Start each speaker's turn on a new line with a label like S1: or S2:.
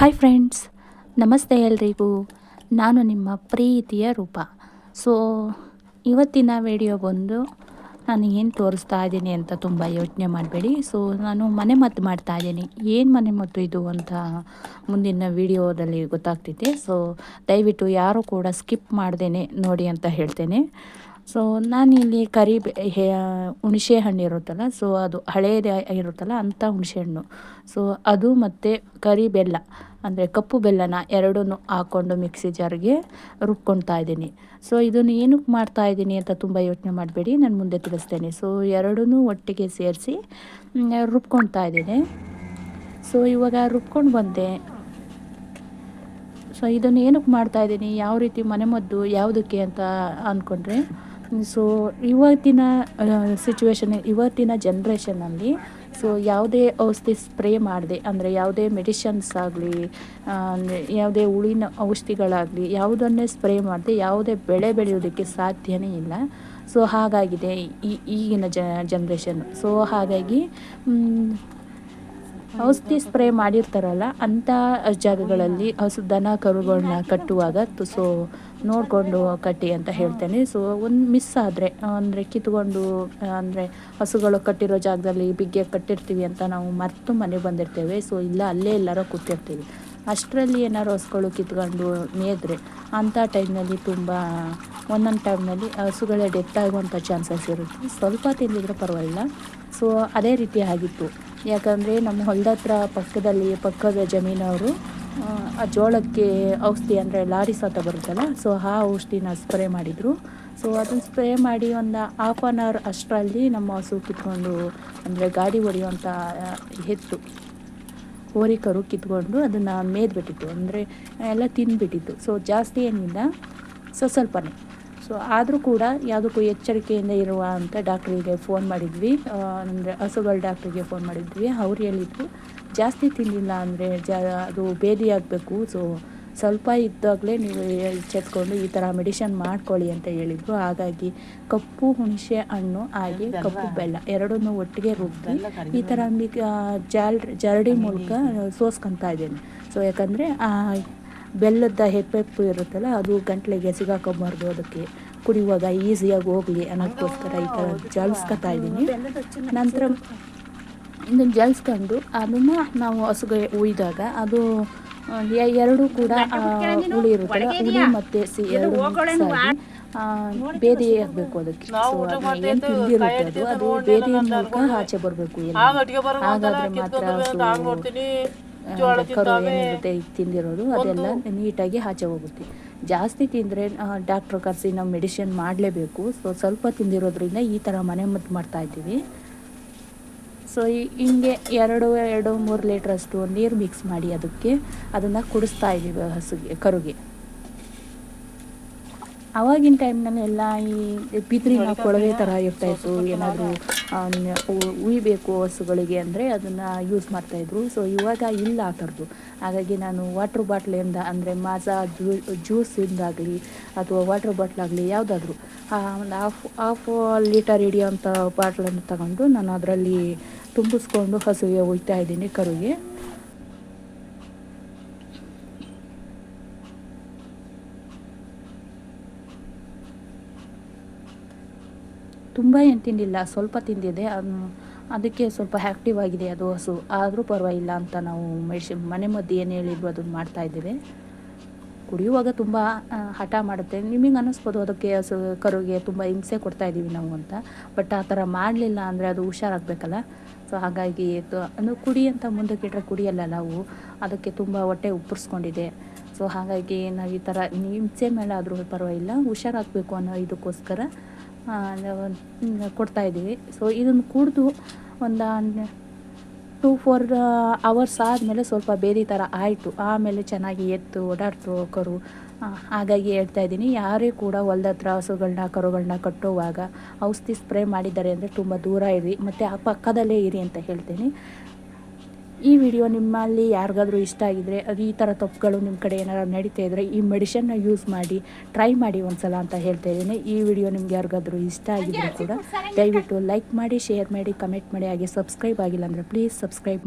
S1: Hi friends ನಮಸ್ತೆ ಎಲ್ರಿಗೂ. ನಾನು ನಿಮ್ಮ ಪ್ರೀತಿಯ ರೂಪ. ಸೊ ಇವತ್ತಿನ ವಿಡಿಯೋ ಬಂದು ನಾನು ಏನು ತೋರಿಸ್ತಾ ಇದ್ದೀನಿ ಅಂತ ತುಂಬ ಯೋಚನೆ ಮಾಡಬೇಡಿ. ಸೊ ನಾನು ಮನೆ ಮದ್ದು ಮಾಡ್ತಾ ಇದ್ದೀನಿ. ಏನು ಮನೆ ಮದ್ದು ಇದು ಅಂತ ಮುಂದಿನ ವಿಡಿಯೋದಲ್ಲಿ ಗೊತ್ತಾಗ್ತಿದೆ ಸೊ ದಯವಿಟ್ಟು ಯಾರು ಕೂಡ ಸ್ಕಿಪ್ ಮಾಡ್ದೇನೆ ನೋಡಿ ಅಂತ ಹೇಳ್ತೇನೆ. ಸೊ ನಾನಿಲ್ಲಿ ಕರಿ ಹುಣಸೆ ಹಣ್ಣು ಇರುತ್ತಲ್ಲ ಸೊ ಅದು ಹಳೆಯದೇ ಇರುತ್ತಲ್ಲ ಅಂಥ ಹುಣಸೆ ಹಣ್ಣು. ಸೊ ಅದು ಮತ್ತು ಕರಿ ಬೆಲ್ಲ ಅಂದರೆ ಕಪ್ಪು ಬೆಲ್ಲನ ಎರಡನ್ನು ಹಾಕ್ಕೊಂಡು ಮಿಕ್ಸಿ ಜಾರ್ಗೆ ರುಬ್ಕೊಳ್ತಾ ಇದ್ದೀನಿ. ಸೊ ಇದನ್ನು ಏನಕ್ಕೆ ಮಾಡ್ತಾ ಇದ್ದೀನಿ ಅಂತ ತುಂಬ ಯೋಚನೆ ಮಾಡಬೇಡಿ, ನಾನು ಮುಂದೆ ತಿಳಿಸ್ತೇನೆ. ಸೊ ಎರಡೂ ಒಟ್ಟಿಗೆ ಸೇರಿಸಿ ರುಬ್ಕೊಳ್ತಾ ಇದ್ದೀನಿ. ಸೊ ಇವಾಗ ರುಬ್ಕೊಂಡು ಬಂದೆ. ಸೊ ಇದನ್ನು ಏನಕ್ಕೆ ಮಾಡ್ತಾ ಇದ್ದೀನಿ, ಯಾವ ರೀತಿ ಮನೆಮದ್ದು ಯಾವುದಕ್ಕೆ ಅಂತ ಅಂದ್ಕೊಂಡ್ರೆ ಸೊ ಇವತ್ತಿನ ಸಿಚುವೇಶನ್ ಇವತ್ತಿನ ಜನ್ರೇಷನಲ್ಲಿ ಸೊ ಯಾವುದೇ ಔಷಧಿ ಸ್ಪ್ರೇ ಮಾಡಿದೆ, ಅಂದರೆ ಯಾವುದೇ ಮೆಡಿಷನ್ಸ್ ಆಗಲಿ ಯಾವುದೇ ಹುಳಿನ ಔಷಧಿಗಳಾಗಲಿ, ಯಾವುದನ್ನೇ ಸ್ಪ್ರೇ ಮಾಡದೆ, ಯಾವುದೇ ಬೆಳೆ ಬೆಳೆಯೋದಕ್ಕೆ ಸಾಧ್ಯನೇ ಇಲ್ಲ. ಸೊ ಹಾಗಾಗಿದೆ ಈ, ಈಗಿನ ಜನ್ರೇಷನ್ ಸೊ ಹಾಗಾಗಿ ಔಷಧಿ ಸ್ಪ್ರೇ ಮಾಡಿರ್ತಾರಲ್ಲ ಅಂಥ ಜಾಗಗಳಲ್ಲಿ ಹಸು ದನ ಕರುಗಳನ್ನ ಕಟ್ಟುವಾಗ ಸೊ ನೋಡಿಕೊಂಡು ಕಟ್ಟಿ ಅಂತ ಹೇಳ್ತೇನೆ. ಸೊ ಒಂದು ಮಿಸ್ ಆದರೆ, ಅಂದರೆ ಕಿತ್ಕೊಂಡು, ಅಂದರೆ ಹಸುಗಳು ಕಟ್ಟಿರೋ ಜಾಗದಲ್ಲಿ ಬಿಗ್ಗೆ ಕಟ್ಟಿರ್ತೀವಿ ಅಂತ ನಾವು ಮರೆತು ಮನೆಗೆ ಬಂದಿರ್ತೇವೆ. ಸೊ ಇಲ್ಲ, ಅಲ್ಲೇ ಎಲ್ಲಾರೋ ಕೂತಿರ್ತೀವಿ. ಅಷ್ಟರಲ್ಲಿ ಏನಾರು ಹಸುಗಳು ಕಿತ್ಕೊಂಡು ಮೇದ್ರೆ ಅಂಥ ಟೈಮ್ನಲ್ಲಿ ತುಂಬ, ಒಂದೊಂದು ಟೈಮ್ನಲ್ಲಿ ಹಸುಗಳೇ ಡೆತ್ ಆಗುವಂಥ ಚಾನ್ಸಸ್ ಇರುತ್ತೆ. ಸ್ವಲ್ಪ ತಿಂದಿದ್ರೆ ಪರವಾಗಿಲ್ಲ. ಸೊ ಅದೇ ರೀತಿ ಆಗಿತ್ತು. ಯಾಕಂದರೆ ನಮ್ಮ ಹೊಲದ ಹತ್ರ ಪಕ್ಕದಲ್ಲಿ ಪಕ್ಕದ ಜಮೀನವರು, ಆ ಜೋಳಕ್ಕೆ ಔಷಧಿ ಅಂದರೆ ಲಾರಿ ಸತ ಬರುತ್ತಲ್ಲ, ಸೊ ಆ ಔಷಧಿನ ಸ್ಪ್ರೇ ಮಾಡಿದರು. ಸೊ ಅದನ್ನು ಸ್ಪ್ರೇ ಮಾಡಿ ಒಂದು ಹಾಫ್ ಆನ್ ಅವರ್ ಅಷ್ಟರಲ್ಲಿ ನಮ್ಮ ಹಸು ಕಿತ್ಕೊಂಡು, ಅಂದರೆ ಗಾಡಿ ಹೊಡೆಯುವಂಥ ಹೆತ್ತು ಹೋರಿಕರು ಕಿತ್ಕೊಂಡು ಅದನ್ನು ಮೇದ್ಬಿಟ್ಟಿತ್ತು. ಅಂದರೆ ಎಲ್ಲ ತಿಂದುಬಿಟ್ಟಿತ್ತು. ಸೊ ಜಾಸ್ತಿ ಏನಿಲ್ಲ ಸೊ ಸ್ವಲ್ಪನೇ ಸೊ ಆದರೂ ಕೂಡ ಯಾವುದಕ್ಕೂ ಎಚ್ಚರಿಕೆಯಿಂದ ಇರುವ ಅಂತ ಡಾಕ್ಟ್ರಿಗೆ ಫೋನ್ ಮಾಡಿದ್ವಿ. ಅಂದರೆ ಹಸುಗಳ ಡಾಕ್ಟ್ರಿಗೆ ಫೋನ್ ಮಾಡಿದ್ವಿ. ಅವ್ರು ಹೇಳಿದ್ರು ಜಾಸ್ತಿ ತಿಂದಿಲ್ಲ ಅಂದರೆ ಜಾ ಅದು ಬೇದಿ ಆಗಬೇಕು. ಸೊ ಸ್ವಲ್ಪ ಇದ್ದಾಗಲೇ ನೀವು ಎಚ್ಚೆತ್ಕೊಂಡು ಈ ಥರ ಮೆಡಿಷನ್ ಮಾಡ್ಕೊಳ್ಳಿ ಅಂತ ಹೇಳಿದರು. ಹಾಗಾಗಿ ಕಪ್ಪು ಹುಣಸೆ ಹಣ್ಣು ಹಾಗೆ ಕಪ್ಪು ಬೆಲ್ಲ ಎರಡನ್ನೂ ಒಟ್ಟಿಗೆ ರುಬ್ಬಿ ಈ ಥರ ಜಾಲ್ ಜರಡಿ ಮೂಲಕ ಸೋಸ್ಕೊತಾ ಇದ್ದೇನೆ. ಸೊ ಯಾಕಂದರೆ ಬೆಲ್ಲದ ಹೆಪ್ಪೆಪ್ಪು ಇರುತ್ತಲ್ಲ ಅದು ಗಂಟ್ಲಿಗೆ ಸಿಗಾಕೊಂಬಾರ್ದು ಅದಕ್ಕೆ ಕುಡಿಯುವಾಗ ಈಸಿಯಾಗಿ ಹೋಗಲಿ ಅನ್ನೋದಕ್ಕೋಸ್ಕರ ಈ ಥರ ಜಲ್ಸ್ಕೊತಾ ಇದ್ದೀನಿ. ನಂತರ ಇದನ್ನು ಜಲ್ಸ್ಕೊಂಡು ಅದನ್ನು ನಾವು ಹಸುಗೆ ಉಯ್ದಾಗ ಅದು ಎರಡು ಕೂಡ ಹುಳಿ ಇರುತ್ತಲ್ಲ ಹುಳಿ ಮತ್ತು ಸಿ ಎರಡು ಬೇದಿ ಆಗಬೇಕು ಅದಕ್ಕೆ. ಸೊ ಅದನ್ನ ಏನು ತಿಂದಿರುತ್ತೆ ಅದು? ಅದು ಬೇದಿಯ ಮೂಲಕ ಆಚೆ ಬರಬೇಕು ಹಾಗಾದ್ರೆ ಮಾತ್ರ ಕರು ಏನಿರುತ್ತೆ ತಿಂದಿರೋದು ಅದೆಲ್ಲ ನೀಟಾಗಿ ಆಚೆ ಹೋಗುತ್ತೆ ಜಾಸ್ತಿ ತಿಂದರೆ ಡಾಕ್ಟ್ರ್ ಕರೆಸಿ ನಾವು ಮೆಡಿಸಿನ್ ಮಾಡಲೇಬೇಕು. ಸೊ ಸ್ವಲ್ಪ ತಿಂದಿರೋದ್ರಿಂದ ಈ ಥರ ಮನೆ ಮದ್ದು ಮಾಡ್ತಾ ಇದ್ದೀವಿ. ಸೊ ಹಿಂಗೆ ಎರಡು ಎರಡು ಮೂರು ಲೀಟ್ರಷ್ಟು ನೀರು ಮಿಕ್ಸ್ ಮಾಡಿ ಅದಕ್ಕೆ ಅದನ್ನು ಕುಡಿಸ್ತಾ ಇದ್ದೀವಿ ಹಸುಗೆ ಕರುಗೆ. ಆವಾಗಿನ ಟೈಮ್ನಲ್ಲೆಲ್ಲ ಈ ಬಿದ್ರಿನ ಕೊಳವೆ ಥರ ಇರ್ತಾಯಿತ್ತು ಏನಾದರೂ ಉಯ್ಬೇಕು ಹಸುಗಳಿಗೆ ಅಂದರೆ ಅದನ್ನು ಯೂಸ್ ಮಾಡ್ತಾಯಿದ್ರು ಸೊ ಇವಾಗ ಇಲ್ಲ ಆ ಥರದ್ದು. ಹಾಗಾಗಿ ನಾನು ವಾಟ್ರ್ ಬಾಟ್ಲಿಂದ ಅಂದರೆ ಮಾಜಾ ಜ್ಯೂ ಜ್ಯೂಸಿಂದಾಗಲಿ ಅಥವಾ ವಾಟ್ರ್ ಬಾಟ್ಲಾಗಲಿ ಯಾವುದಾದ್ರೂ ಒಂದು ಹಾಫ್ ಹಾಫ್ ಲೀಟರ್ ಹಿಡಿಯೋಂಥ ಬಾಟ್ಲನ್ನು ತಗೊಂಡು ನಾನು ಅದರಲ್ಲಿ ತುಂಬಿಸ್ಕೊಂಡು ಹಸುವಿಗೆ ಒಯ್ತಾ ಇದ್ದೀನಿ ಕರುಗೆ. ತುಂಬ ಏನು ತಿಂದಿಲ್ಲ, ಸ್ವಲ್ಪ ತಿಂದಿದೆ. ಅದಕ್ಕೆ ಸ್ವಲ್ಪ ಆ್ಯಕ್ಟಿವ್ ಆಗಿದೆ ಅದು ಹಸು. ಆದರೂ ಪರವಾಗಿಲ್ಲ ಅಂತ ನಾವು ಮೆಡಿಸಿನ್ ಮನೆ ಮದ್ದು ಏನು ಹೇಳಿದ್ರು ಅದನ್ನು ಮಾಡ್ತಾಯಿದ್ದೇವೆ ಕುಡಿಯುವಾಗ ತುಂಬ ಹಠ ಮಾಡುತ್ತೆ. ನಿಮಗೆ ಅನ್ನಿಸ್ಬೋದು ಅದಕ್ಕೆ ಹಸು, ಕರುಗೆ ತುಂಬ ಹಿಂಸೆ ಕೊಡ್ತಾಯಿದ್ದೀವಿ ನಾವು ಅಂತ. ಬಟ್ ಆ ಥರ ಮಾಡಲಿಲ್ಲ ಅಂದರೆ ಅದು ಹುಷಾರಾಗಬೇಕಲ್ಲ. ಸೊ ಹಾಗಾಗಿ ಅದು ಕುಡಿ ಅಂತ ಮುಂದಕ್ಕೆ ಇಟ್ಟರೆ ಕುಡಿಯಲ್ಲ ನಾವು. ಅದಕ್ಕೆ ತುಂಬ ಹೊಟ್ಟೆ ಉಪ್ಪರಿಸ್ಕೊಂಡಿದೆ. ಸೊ ಹಾಗಾಗಿ ನಾವು ಈ ಥರ ಹಿಂಸೆ ಮೇಲೆ ಆದರೂ ಪರವಾಗಿಲ್ಲ. ಹುಷಾರಾಗಬೇಕು ಅನ್ನೋ ಇದಕ್ಕೋಸ್ಕರ ಕೊಡ್ತಾಯಿದ್ದೀವಿ ಸೊ ಇದನ್ನು ಕುಡಿದು ಒಂದು ಟೂ ಫೋರ್ ಅವರ್ಸ್ ಆದಮೇಲೆ ಸ್ವಲ್ಪ ಬೇರೆ ಥರ ಆಯಿತು. ಆಮೇಲೆ ಚೆನ್ನಾಗಿ ಎತ್ತು, ಓಡಾಡ್ತು ಕರು ಹಾಗಾಗಿ ಹೇಳ್ತಾ ಇದ್ದೀನಿ, ಯಾರೇ ಕೂಡ ಹೊಲ್ದ ಹತ್ರ ಹಸುಗಳನ್ನ ಕರುಗಳನ್ನ ಕಟ್ಟುವಾಗ ಔಷಧಿ ಸ್ಪ್ರೇ ಮಾಡಿದ್ದಾರೆ ಅಂದರೆ ತುಂಬ ದೂರ ಇರಿ, ಮತ್ತು ಆ ಪಕ್ಕದಲ್ಲೇ ಇರಿ ಅಂತ ಹೇಳ್ತೀನಿ. ಈ ವಿಡಿಯೋ ನಿಮ್ಮಲ್ಲಿ ಯಾರಿಗಾದರೂ ಇಷ್ಟ ಆಗಿದ್ರೆ, ಅದು ಈ ಥರ ತಪ್ಪುಗಳು ನಿಮ್ಮ ಕಡೆ ಏನಾದ್ರು ನಡೀತಾ ಇದ್ದರೆ ಈ ಮೆಡಿಷನ್ನ ಯೂಸ್ ಮಾಡಿ ಟ್ರೈ ಮಾಡಿ ಒಂದ್ಸಲ ಅಂತ ಹೇಳ್ತಾ ಇದ್ದೀನಿ. ಈ ವಿಡಿಯೋ ನಿಮ್ಗೆ ಯಾರಿಗಾದರೂ ಇಷ್ಟ ಆಗಿದ್ರೆ ಕೂಡ ದಯವಿಟ್ಟು ಲೈಕ್ ಮಾಡಿ ಶೇರ್ ಮಾಡಿ ಕಮೆಂಟ್ ಮಾಡಿ, ಹಾಗೆ ಸಬ್ಸ್ಕ್ರೈಬ್ ಆಗಿಲ್ಲ ಅಂದರೆ ಪ್ಲೀಸ್ ಸಬ್ಸ್ಕ್ರೈಬ್